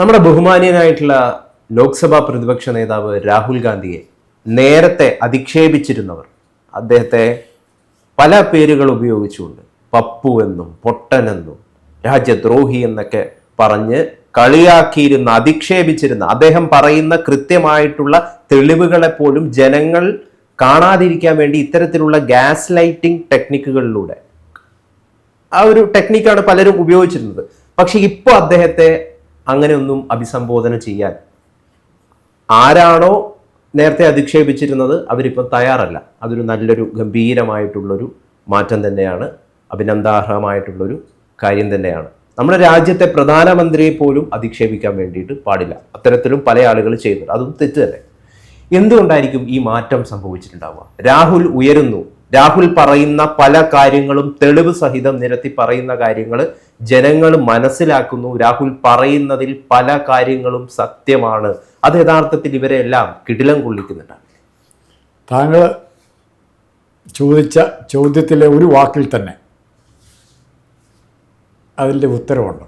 നമ്മുടെ ബഹുമാനീയനായിട്ടുള്ള ലോക്സഭാ പ്രതിപക്ഷ നേതാവ് രാഹുൽ ഗാന്ധിയെ നേരത്തെ അധിക്ഷേപിച്ചിരുന്നവർ അദ്ദേഹത്തെ പല പേരുകൾ ഉപയോഗിച്ചുകൊണ്ട് പപ്പു എന്നും പൊട്ടനെന്നും രാജ്യദ്രോഹി എന്നൊക്കെ പറഞ്ഞ് കളിയാക്കിയിരുന്ന അധിക്ഷേപിച്ചിരുന്ന അദ്ദേഹം പറയുന്ന കൃത്യമായിട്ടുള്ള തെളിവുകളെ പോലും ജനങ്ങൾ കാണാതിരിക്കാൻ വേണ്ടി ഇത്തരത്തിലുള്ള ഗ്യാസ് ലൈറ്റിംഗ് ടെക്നിക്കുകളിലൂടെ ആ ഒരു ടെക്നിക്കാണ് പലരും ഉപയോഗിച്ചിരുന്നത്. പക്ഷെ ഇപ്പോൾ അദ്ദേഹത്തെ അങ്ങനെയൊന്നും അഭിസംബോധന ചെയ്യാൻ. ആരാണോ നേരത്തെ അധിക്ഷേപിച്ചിരുന്നത് അവരിപ്പം തയ്യാറല്ല. അതൊരു നല്ലൊരു ഗംഭീരമായിട്ടുള്ളൊരു മാറ്റം തന്നെയാണ്. അഭിനന്ദാർഹമായിട്ടുള്ളൊരു കാര്യം തന്നെയാണ്. നമ്മുടെ രാജ്യത്തെ പ്രധാനമന്ത്രിയെ പോലും അധിക്ഷേപിക്കാൻ വേണ്ടിയിട്ട് പാടില്ല. അത്തരത്തിലും പല ആളുകൾ ചെയ്യുന്നുണ്ട്. അതും തെറ്റ് തന്നെ. എന്തുകൊണ്ടായിരിക്കും ഈ മാറ്റം സംഭവിച്ചിട്ടുണ്ടാവുക? രാഹുൽ ഉയരുന്നു. രാഹുൽ പറയുന്ന പല കാര്യങ്ങളും തെളിവ് സഹിതം നിരത്തി പറയുന്ന കാര്യങ്ങൾ ജനങ്ങൾ മനസ്സിലാക്കുന്നു. രാഹുൽ പറയുന്നതിൽ പല കാര്യങ്ങളും സത്യമാണ്. അത് യഥാർത്ഥത്തിൽ ഇവരെ എല്ലാം കിടിലം കൊള്ളിക്കുന്നുണ്ടാണ് താങ്കൾ ചോദിച്ച ചോദ്യത്തിലെ ഒരു വാക്കിൽ തന്നെ അതിന്റെ ഉത്തരവുണ്ട്.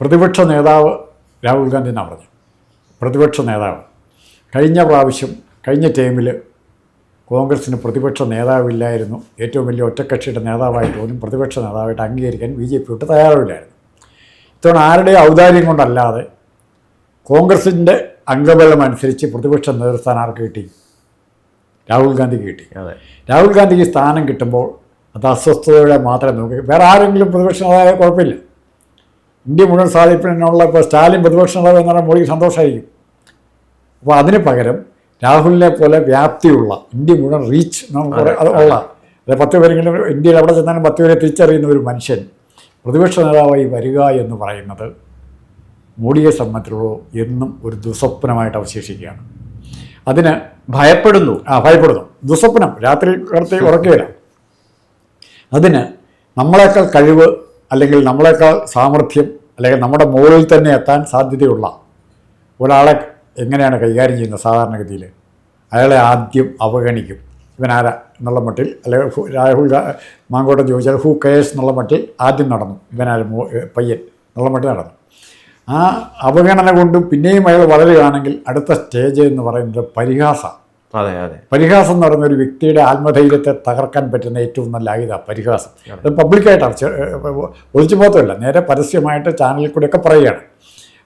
പ്രതിപക്ഷ നേതാവ് രാഹുൽ ഗാന്ധി എന്നാണ് പ്രതിപക്ഷ നേതാവ്. കഴിഞ്ഞ പ്രാവശ്യം കഴിഞ്ഞ ടൈമിൽ കോൺഗ്രസിന് പ്രതിപക്ഷ നേതാവില്ലായിരുന്നു. ഏറ്റവും വലിയ ഒറ്റക്കക്ഷിയുടെ നേതാവായിട്ട് പോലും പ്രതിപക്ഷ നേതാവായിട്ട് അംഗീകരിക്കാൻ ബി ജെ പി വിട്ട് തയ്യാറില്ലായിരുന്നു ഇത്തവണ ആരുടെ ഔദാര്യം കൊണ്ടല്ലാതെ കോൺഗ്രസിന്റെ അംഗബലം അനുസരിച്ച് പ്രതിപക്ഷ നേതൃസ്ഥാനം ആർക്ക് കിട്ടി? രാഹുൽ ഗാന്ധിക്ക് കിട്ടി. അതെ. രാഹുൽ ഗാന്ധിക്ക് സ്ഥാനം കിട്ടുമ്പോൾ അത് അസ്വസ്ഥതയോടെ മാത്രമേ നോക്കി. വേറെ ആരെങ്കിലും പ്രതിപക്ഷ നേതാവ് കുഴപ്പമില്ല. ഇന്ത്യ മുഴുവൻ സാധിപ്പിനുള്ള ഇപ്പോൾ സ്റ്റാലിൻ പ്രതിപക്ഷ നേതാവ് എന്ന് പറഞ്ഞാൽ മോഡിക്ക് സന്തോഷമായിരിക്കും. അപ്പോൾ അതിന് പകരം രാഹുലിനെ പോലെ വ്യാപ്തിയുള്ള ഇന്ത്യ മുഴുവൻ റീച്ച് അത് ഉള്ള അതായത് പത്ത് പേരെങ്കിലും ഇന്ത്യയിൽ എവിടെ ചെന്നാലും പത്ത് പേരെ തിരിച്ചറിയുന്ന ഒരു മനുഷ്യൻ പ്രതിപക്ഷ നേതാവായി വരിക എന്ന് പറയുന്നത് മോഡിയെ സംബന്ധിച്ചുള്ളൂ എന്നും ഒരു ദുസ്വപ്നമായിട്ട് അവശേഷിക്കുകയാണ്. അതിന് ഭയപ്പെടുന്നു. ആ ഭയപ്പെടുന്നു. ദുസ്വപ്നം രാത്രി കിടത്തി ഉറക്കുകയില്ല. അതിന് നമ്മളെക്കാൾ കഴിവ് അല്ലെങ്കിൽ നമ്മളെക്കാൾ സാമർഥ്യം അല്ലെങ്കിൽ നമ്മുടെ മുകളിൽ തന്നെ എത്താൻ സാധ്യതയുള്ള ഒരാളെ എങ്ങനെയാണ് കൈകാര്യം ചെയ്യുന്നത് സാധാരണഗതിയിൽ? അയാളെ ആദ്യം അവഗണിക്കും. ഇവനാര എന്നുള്ള മട്ടിൽ അല്ലെങ്കിൽ രാഹുൽ മാങ്കോട്ടം ചോദിച്ചാൽ ഹൂ കെയേഴ്സ് എന്നുള്ള മട്ടിൽ ആദ്യം നടന്നു. ഇവനാര പയ്യൻ എന്നുള്ള മട്ടിൽ നടന്നു. ആ അവഗണന കൊണ്ടും പിന്നെയും അയാൾ വളരുകയാണെങ്കിൽ അടുത്ത സ്റ്റേജ് എന്ന് പറയുന്നത് പരിഹാസ. അതെ അതെ. പരിഹാസം എന്ന് പറയുന്ന ഒരു വ്യക്തിയുടെ ആത്മധൈര്യത്തെ തകർക്കാൻ പറ്റുന്ന ഏറ്റവും നല്ല ആയുധ പരിഹാസം. അത്. പബ്ലിക്കായിട്ടാണ് ഒളിച്ചു പോകത്തല്ല നേരെ പരസ്യമായിട്ട് ചാനലിൽ കൂടെയൊക്കെ പറയുകയാണ്.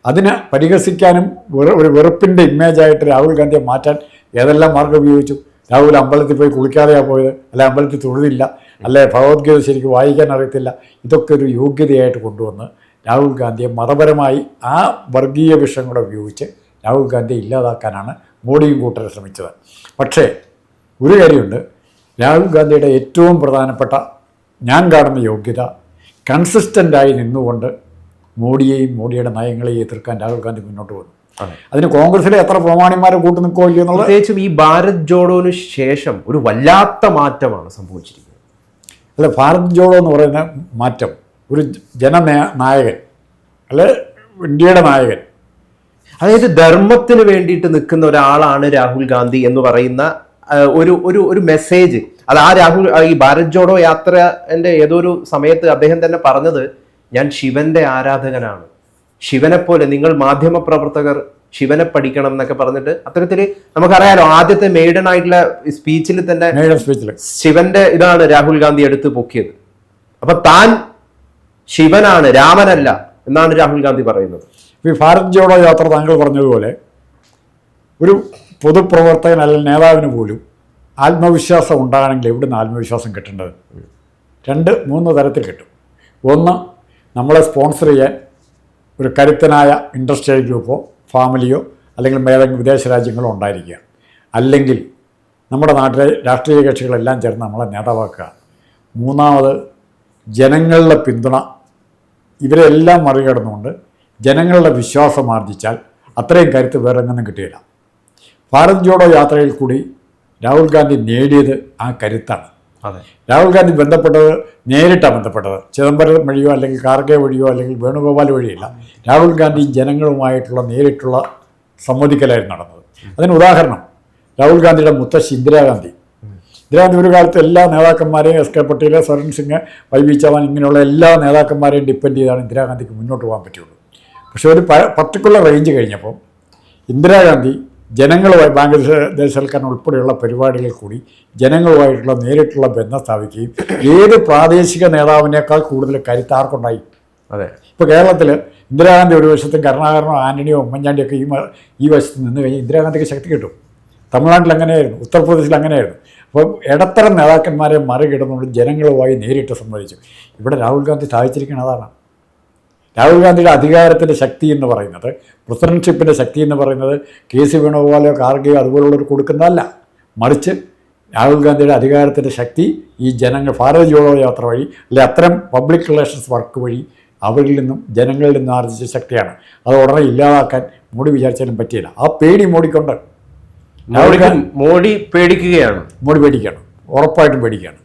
അതിന് പരിഹസിക്കാനും ഒരു വെറുപ്പിന്റെ ഇമേജായിട്ട് രാഹുൽ ഗാന്ധിയെ മാറ്റാൻ ഏതെല്ലാം മാർഗം ഉപയോഗിച്ചു? രാഹുൽ അമ്പലത്തിൽ പോയി കുളിക്കാതെയാണ് പോയത്? അല്ലെ അമ്പലത്തിൽ തൊഴുതില്ല? അല്ലെ ഭഗവത്ഗീത ശരിക്കും വായിക്കാൻ അറിയത്തില്ല? ഇതൊക്കെ ഒരു യോഗ്യതയായിട്ട് കൊണ്ടുവന്ന് രാഹുൽ ഗാന്ധിയെ മതപരമായി ആ വർഗീയ വിഷയം കൂടെ ഉപയോഗിച്ച് രാഹുൽ ഗാന്ധിയെ ഇല്ലാതാക്കാനാണ് മോഡിയും കൂട്ടരെ ശ്രമിച്ചത്. പക്ഷേ ഒരു കാര്യമുണ്ട്. രാഹുൽ ഗാന്ധിയുടെ ഏറ്റവും പ്രധാനപ്പെട്ട ഞാൻ കാണുന്ന യോഗ്യത കൺസിസ്റ്റന്റായി നിന്നുകൊണ്ട് മോഡിയെയും മോഡിയുടെ നയങ്ങളെയും എതിർക്കാൻ രാഹുൽ ഗാന്ധി മുന്നോട്ട് വന്നു അതെ. അതിന് കോൺഗ്രസിലെ എത്ര പ്രമാണിമാരെ കൂട്ടു നിൽക്കോ ഇല്ലയോ എന്നുള്ളത് പ്രത്യേകിച്ചും ഈ ഭാരത് ജോഡോന് ശേഷം ഒരു വല്ലാത്ത മാറ്റമാണ് സംഭവിച്ചിരിക്കുന്നത്. അല്ല ഭാരത് ജോഡോ എന്ന് പറയുന്ന മാറ്റം ഒരു ജന നായകൻ അല്ലെ ഇന്ത്യയുടെ നായകൻ. അതായത് ധർമ്മത്തിന് വേണ്ടിയിട്ട് നിൽക്കുന്ന ഒരാളാണ് രാഹുൽ ഗാന്ധി എന്ന് പറയുന്ന ഒരു ഒരു ഒരു മെസ്സേജ് അത് ആ രാഹുൽ ഈ ഭാരത് ജോഡോ യാത്രന്റെ ഏതോ ഒരു സമയത്ത് അദ്ദേഹം തന്നെ പറഞ്ഞത് ഞാൻ ശിവന്റെ ആരാധകനാണ്. ശിവനെ പോലെ നിങ്ങൾ മാധ്യമ പ്രവർത്തകർ ശിവനെ പഠിക്കണം എന്നൊക്കെ പറഞ്ഞിട്ട് അത്തരത്തിൽ നമുക്കറിയാലോ ആദ്യത്തെ മെയ്ഡൻ ആയിട്ടുള്ള സ്പീച്ചിൽ തന്നെ ശിവന്റെ ഇതാണ് രാഹുൽ ഗാന്ധി എടുത്തു പൊക്കിയത്. അപ്പൊ താൻ ശിവനാണ് രാമനല്ല എന്നാണ് രാഹുൽ ഗാന്ധി പറയുന്നത്. ഈ ഭാരത് ജോഡോ യാത്ര താങ്കൾ പറഞ്ഞതുപോലെ ഒരു പൊതുപ്രവർത്തകൻ അല്ലെങ്കിൽ നേതാവിന് പോലും ആത്മവിശ്വാസം ഉണ്ടാകണമെങ്കിൽ എവിടുന്ന് ആത്മവിശ്വാസം കിട്ടേണ്ടത്? രണ്ട് മൂന്ന് തരത്തിൽ കിട്ടും. ഒന്ന് നമ്മളെ സ്പോൺസർ ചെയ്യാൻ ഒരു കരുത്തനായ ഇൻഡസ്ട്രിയൽ ഗ്രൂപ്പോ ഫാമിലിയോ അല്ലെങ്കിൽ ഏതെങ്കിലും വിദേശ രാജ്യങ്ങളോ ഉണ്ടായിരിക്കുക. അല്ലെങ്കിൽ നമ്മുടെ നാട്ടിലെ രാഷ്ട്രീയ കക്ഷികളെല്ലാം ചേർന്ന് നമ്മളെ നേതാവാക്കുക. മൂന്നാമത് ജനങ്ങളുടെ പിന്തുണ. ഇവരെല്ലാം മറികടന്നുകൊണ്ട് ജനങ്ങളുടെ വിശ്വാസം ആർജിച്ചാൽ അത്രയും കരുത്ത് വേറെ എങ്ങനെ കിട്ടിയില്ല. ഭാരത് ജോഡോ യാത്രയിൽ കൂടി രാഹുൽ ഗാന്ധി നേടിയത് ആ കരുത്താണ്. രാഹുൽ ഗാന്ധി ബന്ധപ്പെട്ടത് നേരിട്ടാണ് ബന്ധപ്പെട്ടത്. ചിദംബരം വഴിയോ അല്ലെങ്കിൽ കാർഗെ വഴിയോ അല്ലെങ്കിൽ വേണുഗോപാൽ വഴിയല്ല. രാഹുൽ ഗാന്ധി ജനങ്ങളുമായിട്ടുള്ള നേരിട്ടുള്ള സംവദിക്കലായിരുന്നു നടന്നത്. അതിന് ഉദാഹരണം രാഹുൽ ഗാന്ധിയുടെ മുത്തശ്ശി ഇന്ദിരാഗാന്ധി ഇന്ദിരാഗാന്ധി ഒരു കാലത്ത് എല്ലാ നേതാക്കന്മാരെയും S K Patel Swaran Singh Y V Chavan ഇങ്ങനെയുള്ള എല്ലാ നേതാക്കന്മാരെയും ഡിപ്പെൻഡ് ചെയ്താണ് ഇന്ദിരാഗാന്ധിക്ക് മുന്നോട്ട് പോകാൻ പറ്റുള്ളൂ. പക്ഷേ ഒരു പർട്ടിക്കുലർ റേഞ്ച് കഴിഞ്ഞപ്പോൾ ഇന്ദിരാഗാന്ധി ജനങ്ങളുമായി ബാംഗ്ലാദേശൽക്കാരൻ ഉൾപ്പെടെയുള്ള പരിപാടികളിൽ കൂടി ജനങ്ങളുമായിട്ടുള്ള നേരിട്ടുള്ള ബന്ധം സ്ഥാപിക്കുകയും ഏത് പ്രാദേശിക നേതാവിനേക്കാൾ കൂടുതൽ കരുത്ത് ആർക്കുണ്ടായി? അതെ. ഇപ്പോൾ കേരളത്തിൽ ഇന്ദിരാഗാന്ധി ഒരു വശത്തും കരുണാകരനോ ആന്റണിയോ ഉമ്മൻചാണ്ടിയൊക്കെ ഈ ഈ വശത്ത് നിന്ന് കഴിഞ്ഞാൽ ഇന്ദിരാഗാന്ധിക്ക് ശക്തി കിട്ടും. തമിഴ്നാട്ടിൽ അങ്ങനെയായിരുന്നു ഉത്തർപ്രദേശിൽ അങ്ങനെയായിരുന്നു. അപ്പോൾ ഇടത്തരം നേതാക്കന്മാരെ മറികടന്നുകൊണ്ട് ജനങ്ങളുമായി നേരിട്ട് സംവദിച്ചു. ഇവിടെ രാഹുൽ ഗാന്ധി സ്ഥാപിച്ചിരിക്കുന്നത് അതാണ്. രാഹുൽ ഗാന്ധിയുടെ അധികാരത്തിന്റെ ശക്തി എന്ന് പറയുന്നത് പ്രസിഡൻഷിപ്പിന്റെ ശക്തി എന്ന് പറയുന്നത് കെ സി വേണുഗോപാലോ കാർഗെയോ അതുപോലുള്ളവർ കൊടുക്കുന്നതല്ല. മറിച്ച് രാഹുൽ ഗാന്ധിയുടെ അധികാരത്തിന്റെ ശക്തി ഈ ജനങ്ങൾ ഭാരത ജോഡോ യാത്ര വഴി അല്ലെ അത്തരം പബ്ലിക് റിലേഷൻസ് വർക്ക് വഴി അവരിൽ നിന്നും ജനങ്ങളിൽ നിന്നും ആർജിച്ച ശക്തിയാണ്. അത് ഉടനെ ഇല്ലാതാക്കാൻ മോഡി വിചാരിച്ചാലും പറ്റിയില്ല. ആ പേടി മോഡിക്കൊണ്ട്. മോഡി പേടിക്കുകയാണ്. മോഡി പേടിക്കുകയാണ്. ഉറപ്പായിട്ടും പേടിക്കുകയാണ്.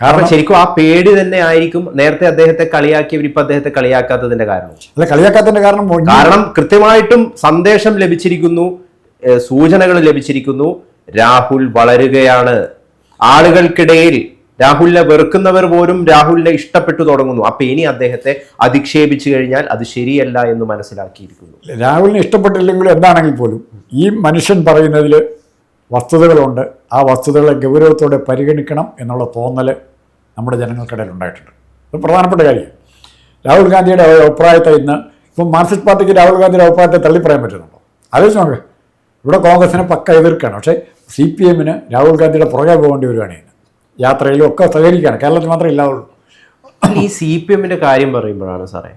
കാരണം ശരിക്കും ആ പേടി തന്നെ ആയിരിക്കും നേരത്തെ അദ്ദേഹത്തെ കളിയാക്കിയവർ ഇപ്പൊ അദ്ദേഹത്തെ കളിയാക്കാത്തതിന്റെ കാരണം. അല്ല കളിയാക്കാത്തതിന്റെ കാരണം കാരണം കൃത്യമായിട്ടും സന്ദേശം ലഭിച്ചിരിക്കുന്നു സൂചനകൾ ലഭിച്ചിരിക്കുന്നു. രാഹുൽ വളരുകയാണ്. ആളുകൾക്കിടയിൽ രാഹുലിനെ വെറുക്കുന്നവർ പോലും രാഹുലിനെ ഇഷ്ടപ്പെട്ടു തുടങ്ങുന്നു. അപ്പൊ ഇനി അദ്ദേഹത്തെ അധിക്ഷേപിച്ചു കഴിഞ്ഞാൽ അത് ശരിയല്ല എന്ന് മനസ്സിലാക്കിയിരിക്കുന്നു. രാഹുലിനെ ഇഷ്ടപ്പെട്ടില്ലെങ്കിൽ എന്താണെങ്കിൽ പോലും ഈ മനുഷ്യൻ പറയുന്നതിൽ വസ്തുതകളുണ്ട്. ആ വസ്തുതകളെ ഗൗരവത്തോടെ പരിഗണിക്കണം എന്നുള്ള തോന്നൽ നമ്മുടെ ജനങ്ങൾക്കിടയിൽ ഉണ്ടായിട്ടുണ്ട്. ഒരു പ്രധാനപ്പെട്ട കാര്യം. രാഹുൽ ഗാന്ധിയുടെ അഭിപ്രായത്തെ ഇന്ന് ഇപ്പം മാർക്സിസ്റ്റ് പാർട്ടിക്ക് രാഹുൽ ഗാന്ധിയുടെ അഭിപ്രായത്തെ തള്ളിപ്പറയാൻ പറ്റുന്നുണ്ടോ? ആലോചിച്ച് നോക്ക്. ഇവിടെ കോൺഗ്രസിനെ പക്ക എതിർക്കുകയാണ്. പക്ഷേ സി പി എമ്മിന് രാഹുൽ ഗാന്ധിയുടെ പുറകെ പോകേണ്ടി വരികയാണ് ഇന്ന്. യാത്രയിലും ഒക്കെ സഹകരിക്കുകയാണ്. കേരളത്തിൽ മാത്രമേ ഇല്ലാവുള്ളൂ. ഈ സി പി എമ്മിന്റെ കാര്യം പറയുമ്പോഴാണ് സാറേ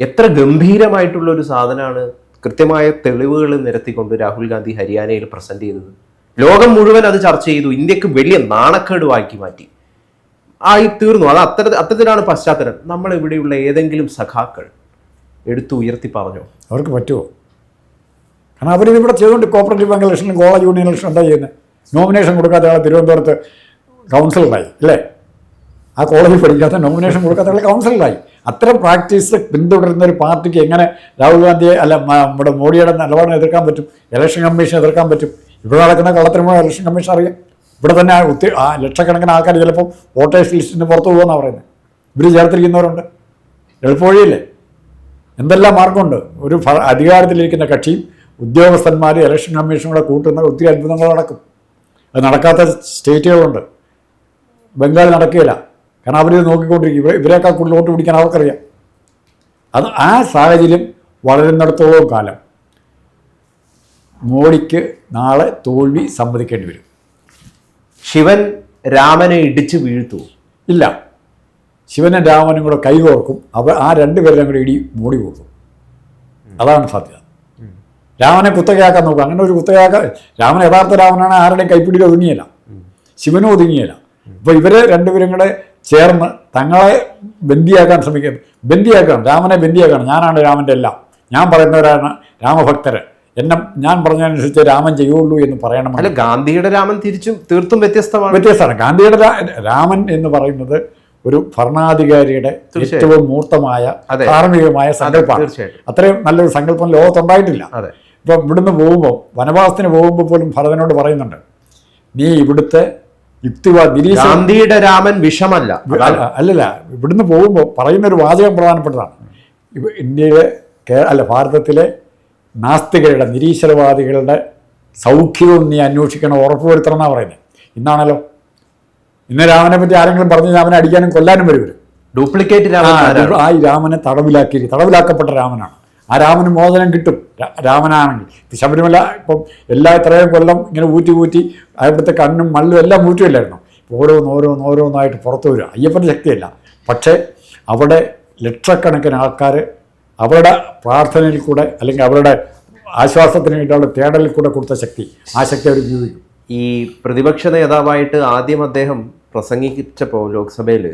എത്ര ഗംഭീരമായിട്ടുള്ള ഒരു സാധനമാണ് കൃത്യമായ തെളിവുകൾ നിരത്തിക്കൊണ്ട് രാഹുൽ ഗാന്ധി ഹരിയാനയിൽ പ്രസന്റ് ചെയ്തത്. ലോകം മുഴുവൻ അത് ചർച്ച ചെയ്തു. ഇന്ത്യയ്ക്ക് വലിയ നാണക്കേട് വാക്കി മാറ്റി. ആയി തീർന്നു. അത് അത്തര അത്തരത്തിലാണ് പശ്ചാത്തലം. നമ്മൾ ഇവിടെയുള്ള ഏതെങ്കിലും സഖാക്കൾ എടുത്തു ഉയർത്തി പറഞ്ഞോ? അവർക്ക് പറ്റുമോ? കാരണം അവരിത് ഇവിടെ ചെയ്തുകൊണ്ട് കോപ്പറേറ്റീവ് ബാങ്ക് ഇലക്ഷനും കോളേജ് യൂണിയൻ ഇലക്ഷൻ എന്താ ചെയ്യുന്നത് നോമിനേഷൻ കൊടുക്കാത്ത ആളെ തിരുവനന്തപുരത്ത് കൗൺസിലറായി അല്ലേ? ആ കോളേജിൽ പഠിക്കാത്ത നോമിനേഷൻ കൊടുക്കാത്ത ആളെ കൗൺസിലറായി അത്തരം പ്രാക്ടീസ് പിന്തുടരുന്ന ഒരു പാർട്ടിക്ക് എങ്ങനെ രാഹുൽ ഗാന്ധിയെ അല്ല നമ്മുടെ മോഡിയുടെ നിലപാടിനെ എതിർക്കാൻ പറ്റും? ഇലക്ഷൻ കമ്മീഷൻ എതിർക്കാൻ പറ്റും? ഇവിടെ നടക്കുന്ന കള്ളത്തരമായ ഇലക്ഷൻ കമ്മീഷൻ അറിയാം. ഇവിടെ തന്നെ ഒത്തിരി ആ ലക്ഷക്കണക്കിന് ആൾക്കാർ ചിലപ്പോൾ വോട്ടേഴ്സ് ലിസ്റ്റിന് പുറത്ത് പോകുമെന്നാണ് പറയുന്നത് ഇവർ ചേർത്തിരിക്കുന്നവരുണ്ട്. എളുപ്പവഴിയില്ലേ? എന്തെല്ലാം മാർഗമുണ്ട്? ഒരു അധികാരത്തിലിരിക്കുന്ന കക്ഷിയും ഉദ്യോഗസ്ഥന്മാർ ഇലക്ഷൻ കമ്മീഷനും കൂടെ കൂട്ടുന്ന ഒത്തിരി അത്ഭുതങ്ങൾ നടക്കും അത് നടക്കാത്ത സ്റ്റേറ്റുകളുണ്ട്. ബംഗാൾ നടക്കുകയില്ല. കാരണം അവരിത് നോക്കിക്കൊണ്ടിരിക്കും. ഇവരെ ഇവരെക്കാൾ കൂടുതൽ വോട്ട് പിടിക്കാൻ അവർക്കറിയാം. അത് ആ സാഹചര്യം വളരുന്നിടത്തോളം കാലം മോഡിക്ക് നാളെ തോൽവി സമ്മതിക്കേണ്ടി വരും. ശിവൻ രാമനെ ഇടിച്ചു വീഴ്ത്തു. ഇല്ല. ശിവനും രാമനും കൂടെ കൈകോർക്കും അവർ ആ രണ്ടുപേരും കൂടെ ഇടി മൂടി പോകും അതാണ് സാധ്യത രാമനെ കുത്തകയാക്കാൻ നോക്കും. അങ്ങനെ ഒരു കുത്തകയാക്കാൻ രാമൻ യഥാർത്ഥ രാമനാണ്. ആരുടെയും കൈപ്പിടിയിൽ ഒതുങ്ങിയല്ല. ശിവനും ഒതുങ്ങിയല്ല. അപ്പോൾ ഇവരെ രണ്ടുപേരും കൂടെ ചേർന്ന് തങ്ങളെ ബന്ദിയാക്കാൻ ശ്രമിക്കുന്നു ബന്ദിയാക്കണം. രാമനെ ബന്ദിയാക്കണം. ഞാനാണ് രാമന്റെ എല്ലാം. ഞാൻ പറയുന്നവരാണ് രാമഭക്തര്. എന്നെ ഞാൻ പറഞ്ഞതനുസരിച്ച് രാമൻ ചെയ്യുള്ളൂ എന്ന് പറയണം. അല്ല ഗാന്ധിയുടെ രാമൻ തിരിച്ചും തീർത്തും വ്യത്യസ്തമാണ്. വ്യത്യസ്തമാണ്. ഗാന്ധിയുടെ രാമൻ എന്ന് പറയുന്നത് ഒരു ഭരണാധികാരിയുടെ ഏറ്റവും മൂർത്തമായ. ധാർമ്മികമായ സങ്കല്പമാണ്. അത്രയും നല്ലൊരു സങ്കല്പം ലോകത്തുണ്ടായിട്ടില്ല. ഇപ്പൊ ഇവിടുന്ന് പോകുമ്പോൾ വനവാസത്തിന് പോകുമ്പോൾ പോലും ഭരതനോട് പറയുന്നുണ്ട് നീ ഇവിടുത്തെ ഗാന്ധിയുടെ രാമൻ വിഷമല്ല. അല്ലല്ല ഇവിടുന്ന് പോകുമ്പോൾ പറയുന്ന ഒരു വാചകം പ്രധാനപ്പെട്ടതാണ്. ഇന്ത്യയിലെ അല്ല ഭാരതത്തിലെ നാസ്തികരുടെ നിരീശ്വരവാദികളുടെ സൗഖ്യവും നീ അന്വേഷിക്കണം ഉറപ്പുവരുത്തണം എന്നാണ് പറയുന്നത് ഇന്നാണല്ലോ. ഇന്ന് രാമനെ പറ്റി ആരെങ്കിലും പറഞ്ഞ് രാമനെ അടിക്കാനും കൊല്ലാനും വരും ഡ്യൂപ്ലിക്കേറ്റ് ആ, രാമനെ തടവിലാക്കി തടവിലാക്കപ്പെട്ട രാമനാണ്. ആ രാമന് മോചനം കിട്ടും രാമനാണെങ്കിൽ. ശബരിമല ഇപ്പം എല്ലാ ഇത്രയും കൊല്ലം ഇങ്ങനെ ഊറ്റി ഊറ്റി അവിടുത്തെ കണ്ണും മല്ലും എല്ലാം ഊറ്റുമില്ലായിരുന്നു ഓരോന്ന് ഓരോന്ന് ഓരോന്നായിട്ട് പുറത്തു വരിക. അയ്യപ്പന്റെ ശക്തിയല്ല. പക്ഷേ അവിടെ ലക്ഷക്കണക്കിന് ആൾക്കാർ അവരുടെ പ്രാർത്ഥനയിൽ കൂടെ അല്ലെങ്കിൽ അവരുടെ ആശ്വാസത്തിന് വേണ്ടിയുള്ള തേടലിൽ കൂടെ കൊടുത്ത ശക്തി ആ ശക്തി അവർ ഉപയോഗിക്കും ഈ പ്രതിപക്ഷ നേതാവായിട്ട് ആദ്യം അദ്ദേഹം പ്രസംഗിച്ചപ്പോൾ ലോക്സഭയിൽ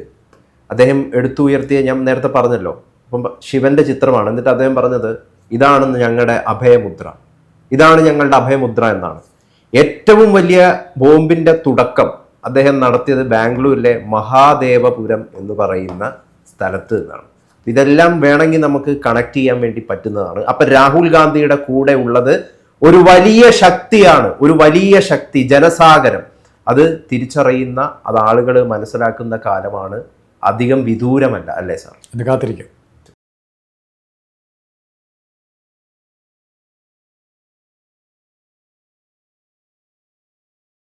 അദ്ദേഹം എടുത്തുയർത്തിയ ഞാൻ നേരത്തെ പറഞ്ഞല്ലോ അപ്പം ശിവന്റെ ചിത്രമാണ്. എന്നിട്ട് അദ്ദേഹം പറഞ്ഞത് ഇതാണ് ഞങ്ങളുടെ അഭയമുദ്ര. ഇതാണ് ഞങ്ങളുടെ അഭയമുദ്ര എന്നാണ്. ഏറ്റവും വലിയ ബോംബിന്റെ തുടക്കം അദ്ദേഹം നടത്തിയത് ബാംഗ്ലൂരിലെ മഹാദേവപുരം എന്ന് പറയുന്ന സ്ഥലത്ത് നിന്നാണ്. ഇതെല്ലാം വേണമെങ്കിൽ നമുക്ക് കണക്ട് ചെയ്യാൻ വേണ്ടി പറ്റുന്നതാണ്. അപ്പൊ രാഹുൽ ഗാന്ധിയുടെ കൂടെ ഉള്ളത് ഒരു വലിയ ശക്തിയാണ് ഒരു വലിയ ശക്തി ജനസാഗരം. അത് തിരിച്ചറിയുന്ന അത് ആളുകൾ മനസ്സിലാക്കുന്ന കാലമാണ്. അധികം വിദൂരമല്ല അല്ലേ സാർ? കാത്തിരിക്കും.